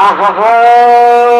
আহা ভাই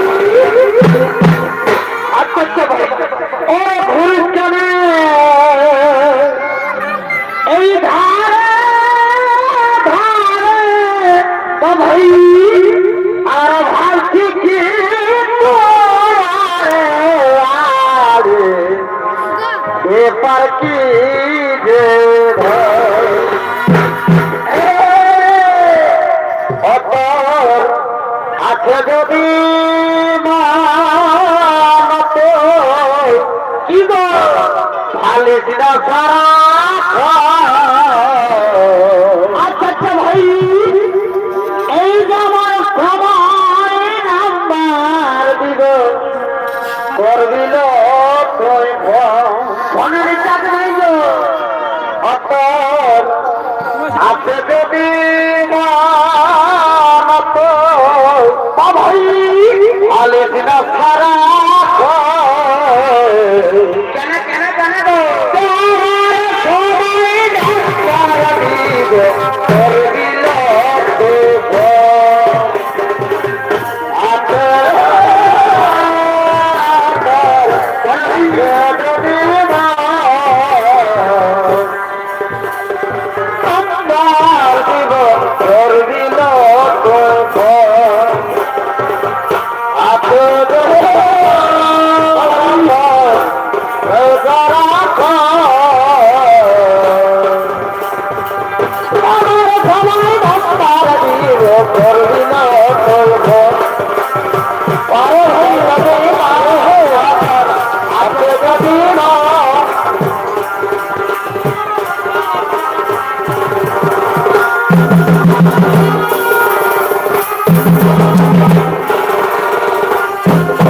পেপার কি যে অপর আছে যদি কি গো? খালি দিনা সারা আচ্ছা আচ্ছা ভাই। এই যে আমার সবাই নাম্বার দিব করবিল ভাই আলে দিনা সারা